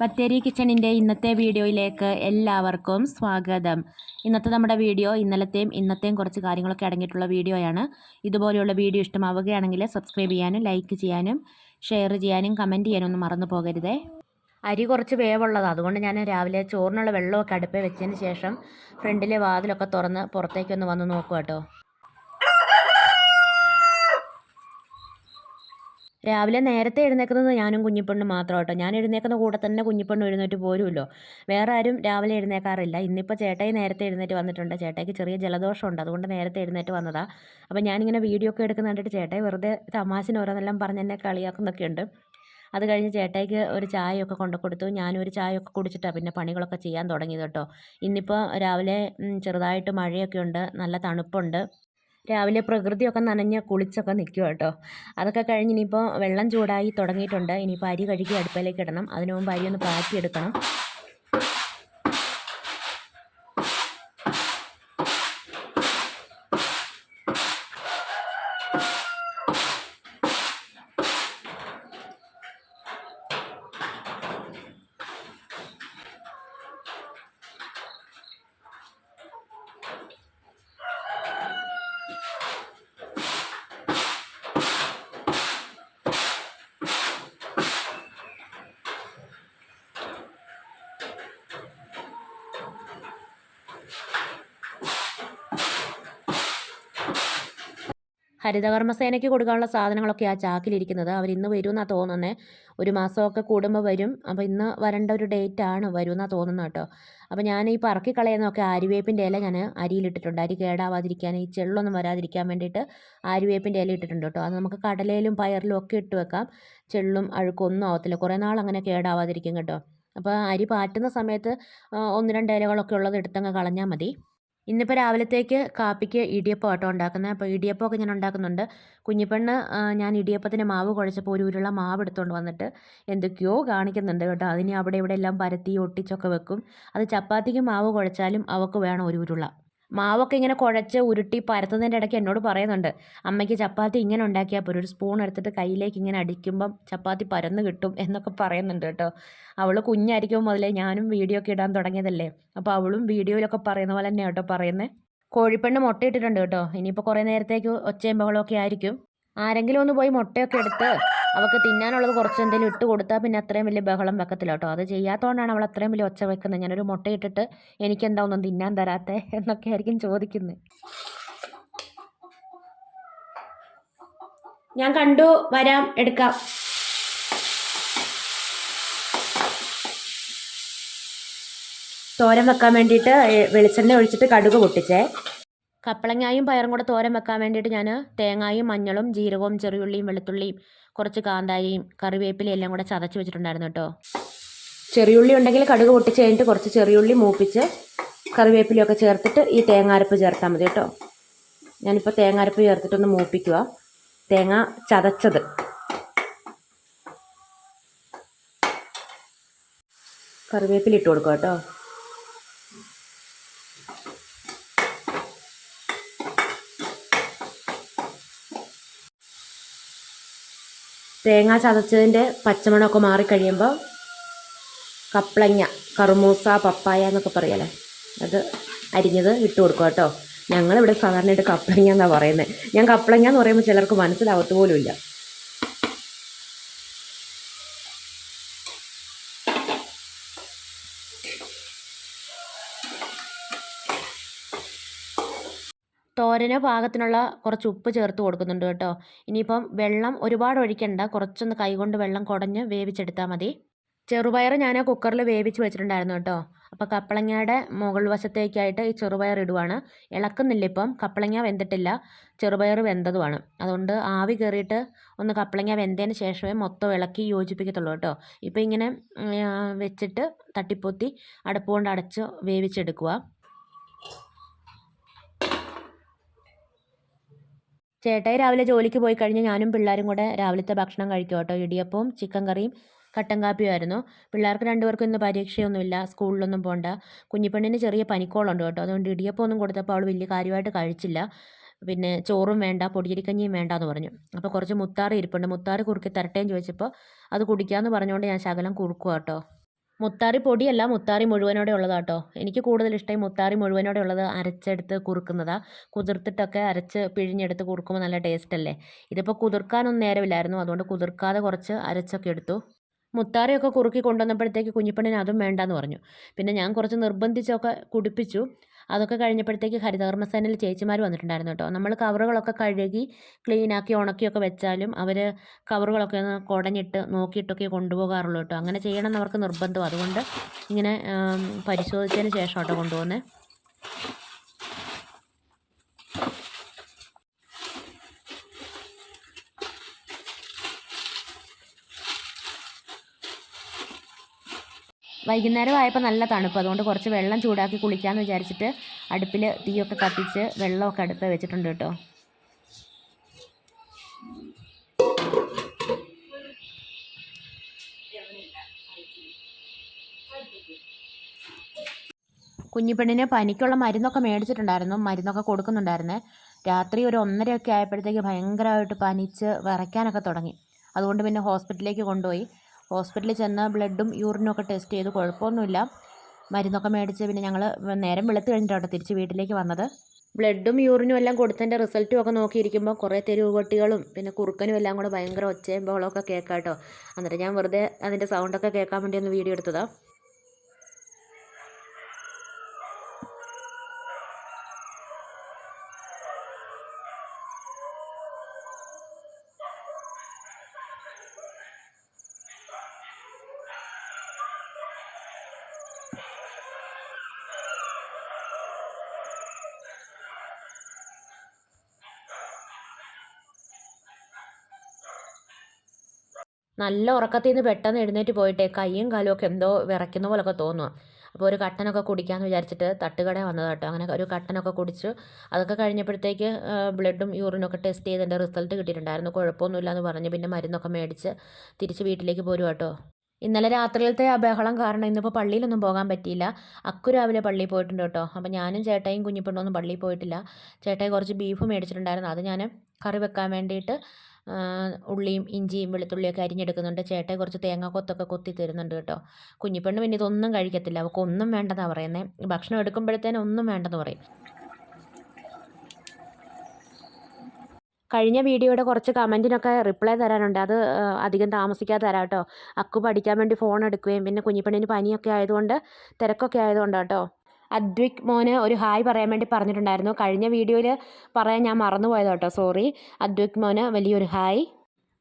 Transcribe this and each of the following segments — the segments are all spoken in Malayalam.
ബത്തേരി കിച്ചണിന്റെ ഇന്നത്തെ വീഡിയോയിലേക്ക് എല്ലാവർക്കും സ്വാഗതം. ഇന്നത്തെ നമ്മുടെ വീഡിയോ ഇന്നലത്തെയും ഇന്നത്തെയും കുറച്ച് കാര്യങ്ങളൊക്കെ അടങ്ങിയിട്ടുള്ള വീഡിയോയാണ്. ഇതുപോലെയുള്ള വീഡിയോ ഇഷ്ടമാവുകയാണെങ്കിൽ സബ്സ്ക്രൈബ് ചെയ്യാനും ലൈക്ക് ചെയ്യാനും ഷെയർ ചെയ്യാനും കമന്റ് ചെയ്യാനും ഒന്നും മറന്നു പോകരുതേ. അരി കുറച്ച് വേവുള്ളതാണ്. അതുകൊണ്ട് ഞാൻ രാവിലെ ചോറിനുള്ള വെള്ളമൊക്കെ അടുപ്പേ വെച്ചതിന് ശേഷം ഫ്രണ്ടിലെ വാതിലൊക്കെ തുറന്ന് പുറത്തേക്കൊന്ന് വന്ന് നോക്കുക കേട്ടോ രാവിലെ നേരത്തെ എഴുന്നേക്കുന്നത് ഞാനും കുഞ്ഞിപ്പെണ്ണും മാത്രം കേട്ടോ ഞാൻ എഴുന്നേക്കുന്ന കൂടെ തന്നെ കുഞ്ഞിപ്പെണ്ണും എഴുന്നേറ്റ് പോരുമല്ലോ. വേറെ ആരും രാവിലെ എഴുന്നേക്കാറില്ല. ഇന്നിപ്പോൾ ചേട്ടായി നേരത്തെ എഴുന്നേറ്റ് വന്നിട്ടുണ്ട്. ചേട്ടായിക്ക് ചെറിയ ജലദോഷമുണ്ട്. അതുകൊണ്ട് നേരത്തെ എഴുന്നേറ്റ് വന്നതാണ് അപ്പോൾ ഞാനിങ്ങനെ വീഡിയോ ഒക്കെ എടുക്കുന്ന കണ്ടിട്ട് ചേട്ടായി വെറുതെ തമാശന് ഓരോന്നെല്ലാം പറഞ്ഞ് എന്നെ കളിയാക്കുന്നൊക്കെ ഉണ്ട് അത് കഴിഞ്ഞ് ചേട്ടായിക്ക് ഒരു ചായയൊക്കെ കൊണ്ടു കൊടുത്തു. ഒരു ചായയൊക്കെ കുടിച്ചിട്ടാണ് പിന്നെ പണികളൊക്കെ ചെയ്യാൻ തുടങ്ങിയത് കേട്ടോ. ഇന്നിപ്പോൾ രാവിലെ ചെറുതായിട്ട് മഴയൊക്കെ ഉണ്ട് നല്ല തണുപ്പുണ്ട്. രാവിലെ പ്രകൃതിയൊക്കെ നനഞ്ഞ് കുളിച്ചൊക്കെ നിൽക്കുക കേട്ടോ. അതൊക്കെ കഴിഞ്ഞ് ഇനിയിപ്പോൾ വെള്ളം ചൂടായി തുടങ്ങിയിട്ടുണ്ട്. ഇനിയിപ്പോൾ അരി കഴുകി അടുപ്പിലേക്ക് ഇടണം. അതിനു മുമ്പ് അരി ഒന്ന് പാറ്റിയെടുക്കണം. ഹരിതകർമ്മസേനയ്ക്ക് കൊടുക്കാനുള്ള സാധനങ്ങളൊക്കെ ആ ചാക്കിലിരിക്കുന്നത് അവർ ഇന്ന് വരുമെന്നാണ് തോന്നുന്നത് ഒരു മാസമൊക്കെ കൂടുമ്പോൾ വരും. അപ്പോൾ ഇന്ന് വരേണ്ട ഒരു ഡേറ്റ് ആണ് വരുമെന്നാണ് തോന്നുന്നത് കേട്ടോ. അപ്പോൾ ഞാൻ ഈ പറക്കി കളയുന്നതൊക്കെ ആര്യവേപ്പിന്റെ ഇല ഞാൻ അരിയിലിട്ടിട്ടുണ്ട്. അരി കേടാവാതിരിക്കാൻ ഈ ചെള്ളൊന്നും വരാതിരിക്കാൻ വേണ്ടിയിട്ട് ആര്യവേപ്പിന്റെ ഇല ഇട്ടിട്ടുണ്ട് കേട്ടോ. അത് നമുക്ക് കടലയിലും പയറിലും ഒക്കെ ഇട്ട് വെക്കാം. ചെള്ളും അഴുക്കും ഒന്നും ആവത്തില്ല. കുറേ നാൾ അങ്ങനെ കേടാവാതിരിക്കും കേട്ടോ. അപ്പോൾ അരി പാറ്റുന്ന സമയത്ത് ഒന്ന് രണ്ട് ഇലകളൊക്കെ ഉള്ളത് എടുത്തങ്ങ് കളഞ്ഞാൽ മതി. ഇന്നിപ്പോൾ രാവിലത്തേക്ക് കാപ്പിക്ക് ഇടിയപ്പം ആട്ടോ ഉണ്ടാക്കുന്നത്. അപ്പോൾ ഇടിയപ്പമൊക്കെ ഞാൻ ഉണ്ടാക്കുന്നുണ്ട്. കുഞ്ഞിപ്പെണ്ണ് ഞാൻ ഇടിയപ്പത്തിന് മാവ് കുഴച്ചപ്പോൾ ഒരു ഉരുള മാവ് എടുത്തുകൊണ്ട് വന്നിട്ട് എന്തൊക്കെയോ കാണിക്കുന്നുണ്ട് കേട്ടോ. അതിനെ അവിടെ ഇവിടെ എല്ലാം പരത്തി ഒട്ടിച്ചൊക്കെ വെക്കും. അത് ചപ്പാത്തിക്ക് മാവ് കുഴച്ചാലും അവൾക്ക് വേണം ഒരു ഉരുള. മാവൊക്കെ ഇങ്ങനെ കുഴച്ച് ഉരുട്ടി പരത്തുന്നതിന്റെ ഇടയ്ക്ക് എന്നോട് പറയുന്നുണ്ട് അമ്മയ്ക്ക് ചപ്പാത്തി ഇങ്ങനെ ഉണ്ടാക്കിയാൽ പോലും ഒരു സ്പൂൺ എടുത്തിട്ട് കയ്യിലേക്ക് ഇങ്ങനെ അടിക്കുമ്പം ചപ്പാത്തി പരന്ന് കിട്ടും എന്നൊക്കെ പറയുന്നുണ്ട് കേട്ടോ. അവൾ കുഞ്ഞായിരിക്കും മുതലേ ഞാനും വീഡിയോ ഒക്കെ ഇടാൻ തുടങ്ങിയതല്ലേ അപ്പോൾ അവളും വീഡിയോയിലൊക്കെ പറയുന്ന പോലെ തന്നെയാണ് കേട്ടോ പറയുന്നത് കോഴിപ്പെണ്ണ് മുട്ടയിട്ടിട്ടുണ്ട് കേട്ടോ ഇനിയിപ്പോൾ കുറേ നേരത്തേക്ക് ഒച്ചയും ബഹളമൊക്കെ ആയിരിക്കും. ആരെങ്കിലും ഒന്ന് പോയി മുട്ടയൊക്കെ എടുത്ത് അവൾക്ക് തിന്നാനുള്ളത് കുറച്ച് എന്തെങ്കിലും ഇട്ട് കൊടുത്താൽ പിന്നെ അത്രയും വലിയ ബഹളം വെക്കത്തില്ല കേട്ടോ. അത് ചെയ്യാത്തതുകൊണ്ടാണ് അവൾ അത്രയും വലിയ ഒച്ച വെക്കുന്നത്. ഞാനൊരു മുട്ട ഇട്ടിട്ട് എനിക്കെന്താ ഒന്നും തിന്നാൻ തരാത്തെ എന്നൊക്കെ ആയിരിക്കും ചോദിക്കുന്നത് ഞാൻ കണ്ടു. വരാം. എടുക്കാം. തോരൻ വെക്കാൻ വേണ്ടിയിട്ട് വെളിച്ചെണ്ണ ഒഴിച്ചിട്ട് കടുക് പൊട്ടിച്ചേ. കപ്പളങ്ങായും പയറും കൂടെ തോരൻ വെക്കാൻ വേണ്ടിയിട്ട് ഞാൻ തേങ്ങായും മഞ്ഞളും ജീരകവും ചെറിയുള്ളിയും വെളുത്തുള്ളിയും കുറച്ച് കാന്താരിയും കറിവേപ്പിലയും എല്ലാം കൂടെ ചതച്ച് വെച്ചിട്ടുണ്ടായിരുന്നു കേട്ടോ. ചെറിയുള്ളി ഉണ്ടെങ്കിൽ കടുക് പൊട്ടിച്ച് കഴിഞ്ഞിട്ട് കുറച്ച് ചെറിയുള്ളി മൂപ്പിച്ച് കറിവേപ്പിലയൊക്കെ ചേർത്തിട്ട് ഈ തേങ്ങാരപ്പ് ചേർത്താൽ മതി കേട്ടോ. ഞാനിപ്പോൾ തേങ്ങാരപ്പ് ചേർത്തിട്ടൊന്ന് മൂപ്പിക്കുക. തേങ്ങ ചതച്ചത്. കറിവേപ്പില ഇട്ട് കൊടുക്കുക കേട്ടോ. തേങ്ങ ചതച്ചതിന്റെ പച്ചമണമൊക്കെ മാറിക്കഴിയുമ്പോൾ കപ്ലങ്ങ കറുമൂസ പപ്പായ എന്നൊക്കെ പറയല്ലേ? അത് അരിഞ്ഞത് ഇട്ട് കൊടുക്കുക കേട്ടോ. ഞങ്ങളിവിടെ സാധാരണയായിട്ട് കപ്ലങ്ങ എന്നാണ് പറയുന്നത്. ഞാൻ കപ്ലങ്ങ എന്ന് പറയുമ്പോൾ ചിലർക്ക് മനസ്സിലാവത്ത് പോലുമില്ല. തോരന് പാകത്തിനുള്ള കുറച്ച് ഉപ്പ് ചേർത്ത് കൊടുക്കുന്നുണ്ട് കേട്ടോ. ഇനിയിപ്പം വെള്ളം ഒരുപാട് ഒഴിക്കണ്ട. കുറച്ചൊന്ന് കൈകൊണ്ട് വെള്ളം കുടഞ്ഞ് വേവിച്ചെടുത്താൽ മതി. ചെറുപയർ ഞാൻ കുക്കറിൽ വേവിച്ച് വെച്ചിട്ടുണ്ടായിരുന്നു കേട്ടോ. അപ്പോൾ കപ്പളങ്ങയുടെ മുകൾ വശത്തേക്കായിട്ട് ഈ ചെറുപയർ ഇടുവാണ്. ഇളക്കുന്നില്ല ഇപ്പം. കപ്പളങ്ങ വെന്തിട്ടില്ല. ചെറുപയർ വെന്തതുമാണ്. അതുകൊണ്ട് ആവി കയറിയിട്ട് ഒന്ന് കപ്പളങ്ങ വെന്തതിന് ശേഷമേ മൊത്തം ഇളക്കി യോജിപ്പിക്കത്തുള്ളൂ കേട്ടോ. ഇപ്പോൾ ഇങ്ങനെ വെച്ചിട്ട് തട്ടിപ്പൊത്തി അടുപ്പ് കൊണ്ട് അടച്ച് വേവിച്ചെടുക്കുക. ചേട്ടായി രാവിലെ ജോലിക്ക് പോയി കഴിഞ്ഞ് ഞാനും പിള്ളേരും കൂടെ രാവിലത്തെ ഭക്ഷണം കഴിക്കും കേട്ടോ. ഇടിയപ്പവും ചിക്കൻ കറിയും കട്ടൻ കാപ്പിയുമായിരുന്നു പിള്ളേർക്ക് രണ്ടുപേർക്കും ഇന്ന് പരീക്ഷയൊന്നുമില്ല സ്കൂളിലൊന്നും പോകണ്ട കുഞ്ഞിപ്പെണ്ണിന് ചെറിയ പനിക്കോളുണ്ട് കേട്ടോ. അതുകൊണ്ട് ഇടിയപ്പം ഒന്നും കൊടുത്തപ്പോൾ അവൾ വലിയ കാര്യമായിട്ട് കഴിച്ചില്ല. പിന്നെ ചോറും വേണ്ട പൊടിയരിക്കഞ്ഞിയും വേണ്ട എന്ന് പറഞ്ഞു. അപ്പോൾ കുറച്ച് മുത്താറി ഇരിപ്പുണ്ട്. മുത്താറി കുറുക്കി തരട്ടേന്ന് ചോദിച്ചപ്പോൾ അത് കുടിക്കാമെന്ന് പറഞ്ഞുകൊണ്ട് ഞാൻ ശകലം കുറുക്കുക കേട്ടോ. മുത്താറി പൊടിയല്ല മുത്താറി മുഴുവനോടെ ഉള്ളതാട്ടോ. എനിക്ക് കൂടുതൽ ഇഷ്ടം മുത്താറി മുഴുവനോടെ ഉള്ളത് അരച്ചെടുത്ത് കുറുക്കുന്നതാണ് കുതിർത്തിട്ടൊക്കെ അരച്ച് പിഴിഞ്ഞെടുത്ത് കുറുക്കുമ്പോൾ നല്ല ടേസ്റ്റ് അല്ലേ? ഇതിപ്പോൾ കുതിർക്കാനൊന്നും നേരമില്ലായിരുന്നു. അതുകൊണ്ട് കുതിർക്കാതെ കുറച്ച് അരച്ചൊക്കെ എടുത്തു. മുത്താറിയൊക്കെ കുറുക്കി കൊണ്ടുവന്നപ്പോഴത്തേക്ക് കുഞ്ഞിപ്പണ്ണിന് അതും വേണ്ടാന്ന് പറഞ്ഞു. പിന്നെ ഞാൻ കുറച്ച് നിർബന്ധിച്ചൊക്കെ കുടിപ്പിച്ചു. അതൊക്കെ കഴിഞ്ഞപ്പോഴത്തേക്ക് ഹരിതകർമ്മസേനയിൽ ചേച്ചിമാർ വന്നിട്ടുണ്ടായിരുന്നു കേട്ടോ. നമ്മൾ കവറുകളൊക്കെ കഴുകി ക്ലീനാക്കി ഉണക്കിയൊക്കെ വെച്ചാലും അവർ കവറുകളൊക്കെ ഒന്ന് കുടഞ്ഞിട്ട് നോക്കിയിട്ടൊക്കെ കൊണ്ടുപോകാറുള്ളൂ കേട്ടോ. അങ്ങനെ ചെയ്യണം എന്ന് അവർക്ക് നിർബന്ധം. അതുകൊണ്ട് ഇങ്ങനെ പരിശോധിച്ചതിന് ശേഷം കേട്ടോ കൊണ്ടുപോകുന്നത് വൈകുന്നേരം ആയപ്പോൾ നല്ല തണുപ്പ്. അതുകൊണ്ട് കുറച്ച് വെള്ളം ചൂടാക്കി കുളിക്കാമെന്ന് വിചാരിച്ചിട്ട് അടുപ്പിൽ തീയൊക്കെ കത്തിച്ച് വെള്ളമൊക്കെ അടുത്ത് വെച്ചിട്ടുണ്ട് കേട്ടോ. കുഞ്ഞിപ്പെണ്ണിന് പനിക്കുള്ള മരുന്നൊക്കെ മേടിച്ചിട്ടുണ്ടായിരുന്നു. മരുന്നൊക്കെ കൊടുക്കുന്നുണ്ടായിരുന്നേ. രാത്രി ഒരു ഒന്നരയൊക്കെ ആയപ്പോഴത്തേക്ക് ഭയങ്കരമായിട്ട് പനിച്ച് വിറയ്ക്കാനൊക്കെ തുടങ്ങി. അതുകൊണ്ട് പിന്നെ ഹോസ്പിറ്റലിലേക്ക് കൊണ്ടുപോയി. ഹോസ്പിറ്റലിൽ ചെന്ന് ബ്ലഡും യൂറിനും ഒക്കെ ടെസ്റ്റ് ചെയ്ത് കുഴപ്പമൊന്നുമില്ല. മരുന്നൊക്കെ മേടിച്ച് പിന്നെ ഞങ്ങൾ നേരം വെളുത്ത് കഴിഞ്ഞിട്ടാണ് തിരിച്ച് വീട്ടിലേക്ക് വന്നത്. ബ്ലഡും യൂറിനും എല്ലാം കൊടുത്തതിന്റെ റിസൾട്ടും ഒക്കെ നോക്കിയിരിക്കുമ്പോൾ കുറേ തെരുവ് പട്ടികളും പിന്നെ കുറുക്കനും എല്ലാം കൂടെ ഭയങ്കര ഒച്ചയും ബഹളമൊക്കെ കേൾക്കാം കേട്ടോ. എന്നിട്ട് ഞാൻ വെറുതെ അതിന്റെ സൗണ്ടൊക്കെ കേൾക്കാൻ വേണ്ടി ഒന്ന് വീഡിയോ എടുത്തതാണ് നല്ല ഉറക്കത്തിൽ നിന്ന് പെട്ടെന്ന് എഴുന്നേറ്റ് പോയിട്ട് കൈയും കാലും ഒക്കെ എന്തോ വിറയ്ക്കുന്ന പോലൊക്കെ തോന്നുക അപ്പോൾ ഒരു കട്ടനൊക്കെ കുടിക്കാമെന്ന് വിചാരിച്ചിട്ട് തട്ടുകട വന്നത് കേട്ടോ. അങ്ങനെ ഒരു കട്ടനൊക്കെ കുടിച്ചു. അതൊക്കെ കഴിഞ്ഞപ്പോഴത്തേക്ക് ബ്ലഡും ഒക്കെ ടെസ്റ്റ് ചെയ്തതിന്റെ റിസൾട്ട് കിട്ടിയിട്ടുണ്ടായിരുന്നു. കുഴപ്പമൊന്നുമില്ല എന്ന് പറഞ്ഞ് പിന്നെ മരുന്നൊക്കെ മേടിച്ച് തിരിച്ച് വീട്ടിലേക്ക് പോരും കേട്ടോ. ഇന്നലെ രാത്രിയിലത്തെ ആ ബഹളം കാരണം ഇന്നിപ്പോൾ പള്ളിയിലൊന്നും പോകാൻ പറ്റിയില്ല. അക്കു രാവിലെ പള്ളിയിൽ പോയിട്ടുണ്ട് കേട്ടോ. അപ്പോൾ ഞാനും ചേട്ടായും കുഞ്ഞിപ്പെണ്ണൊന്നും പള്ളിയിൽ പോയിട്ടില്ല. ചേട്ടായി കുറച്ച് ബീഫ് മേടിച്ചിട്ടുണ്ടായിരുന്നു. അത് ഞാൻ കറി വെക്കാൻ വേണ്ടിയിട്ട് ഉള്ളിയും ഇഞ്ചിയും വെളുത്തുള്ളിയൊക്കെ അരിഞ്ഞെടുക്കുന്നുണ്ട്. ചേട്ടൻ കുറച്ച് തേങ്ങ കൊത്തൊക്കെ കൊത്തി തരുന്നുണ്ട് കേട്ടോ. കുഞ്ഞിപ്പെണ്ണ് പിന്നെ ഇതൊന്നും കഴിക്കത്തില്ല. അവൾക്ക് ഒന്നും വേണ്ടെന്നാണ് പറയുന്നത് ഭക്ഷണം എടുക്കുമ്പോഴത്തേനും ഒന്നും വേണ്ടെന്ന് പറയും. കഴിഞ്ഞ വീഡിയോയുടെ കുറച്ച് കമന്റിനൊക്കെ റിപ്ലൈ തരാനുണ്ട്. അത് അധികം താമസിക്കാതെ തരാം കേട്ടോ. അക്കു പഠിക്കാൻ വേണ്ടി ഫോൺ എടുക്കുകയും പിന്നെ കുഞ്ഞിപ്പെണ്ണിന് പനിയൊക്കെ ആയതുകൊണ്ട് തിരക്കൊക്കെ ആയതുകൊണ്ട് കേട്ടോ. അദ്വിക് മോന് ഒരു ഹായ് പറയാൻ വേണ്ടി പറഞ്ഞിട്ടുണ്ടായിരുന്നു. കഴിഞ്ഞ വീഡിയോയിൽ പറയാൻ ഞാൻ മറന്നുപോയത് കേട്ടോ. സോറി. അദ്വിക് മോന് വലിയൊരു ഹായ്.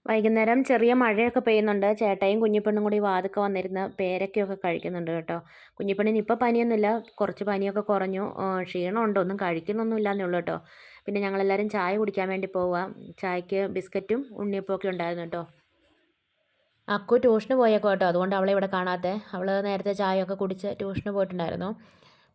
വൈകുന്നേരം ചെറിയ മഴയൊക്കെ പെയ്യുന്നുണ്ട്. ചേട്ടയും കുഞ്ഞിപ്പെണ്ണും കൂടി വാതുക്ക വന്നിരുന്ന് പേരക്കയൊക്കെ കഴിക്കുന്നുണ്ട് കേട്ടോ. കുഞ്ഞിപ്പെണ്ണിന് ഇപ്പോൾ പനിയൊന്നുമില്ല. കുറച്ച് പനിയൊക്കെ കുറഞ്ഞു. ക്ഷീണമുണ്ട്. ഒന്നും കഴിക്കുന്നൊന്നുമില്ല എന്നുള്ളൂ കേട്ടോ. പിന്നെ ഞങ്ങളെല്ലാവരും ചായ കുടിക്കാൻ വേണ്ടി പോവാം. ചായക്ക് ബിസ്ക്കറ്റും ഉണ്ണിയപ്പമൊക്കെ ഉണ്ടായിരുന്നു കേട്ടോ. അക്കു ട്യൂഷന് പോയേക്കോ കേട്ടോ. അതുകൊണ്ട് അവളെ ഇവിടെ കാണാത്തെ. അവൾ നേരത്തെ ചായയൊക്കെ കുടിച്ച് ട്യൂഷന് പോയിട്ടുണ്ടായിരുന്നു.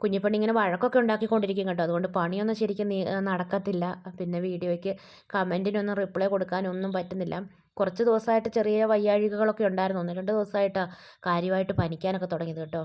കുഞ്ഞിപ്പണി ഇങ്ങനെ വഴക്കൊക്കെ ഉണ്ടാക്കിക്കൊണ്ടിരിക്കും കേട്ടോ. അതുകൊണ്ട് പണിയൊന്നും ശരിക്കും നടക്കത്തില്ല. പിന്നെ വീഡിയോയ്ക്ക് കമന്റിനൊന്നും റിപ്ലൈ കൊടുക്കാനൊന്നും പറ്റുന്നില്ല. കുറച്ച് ദിവസമായിട്ട് ചെറിയ വയ്യാഴികകളൊക്കെ ഉണ്ടായിരുന്നു. ഒന്ന് രണ്ട് ദിവസമായിട്ടാണ് കാര്യമായിട്ട് പനിക്കാനൊക്കെ തുടങ്ങിയത് കേട്ടോ.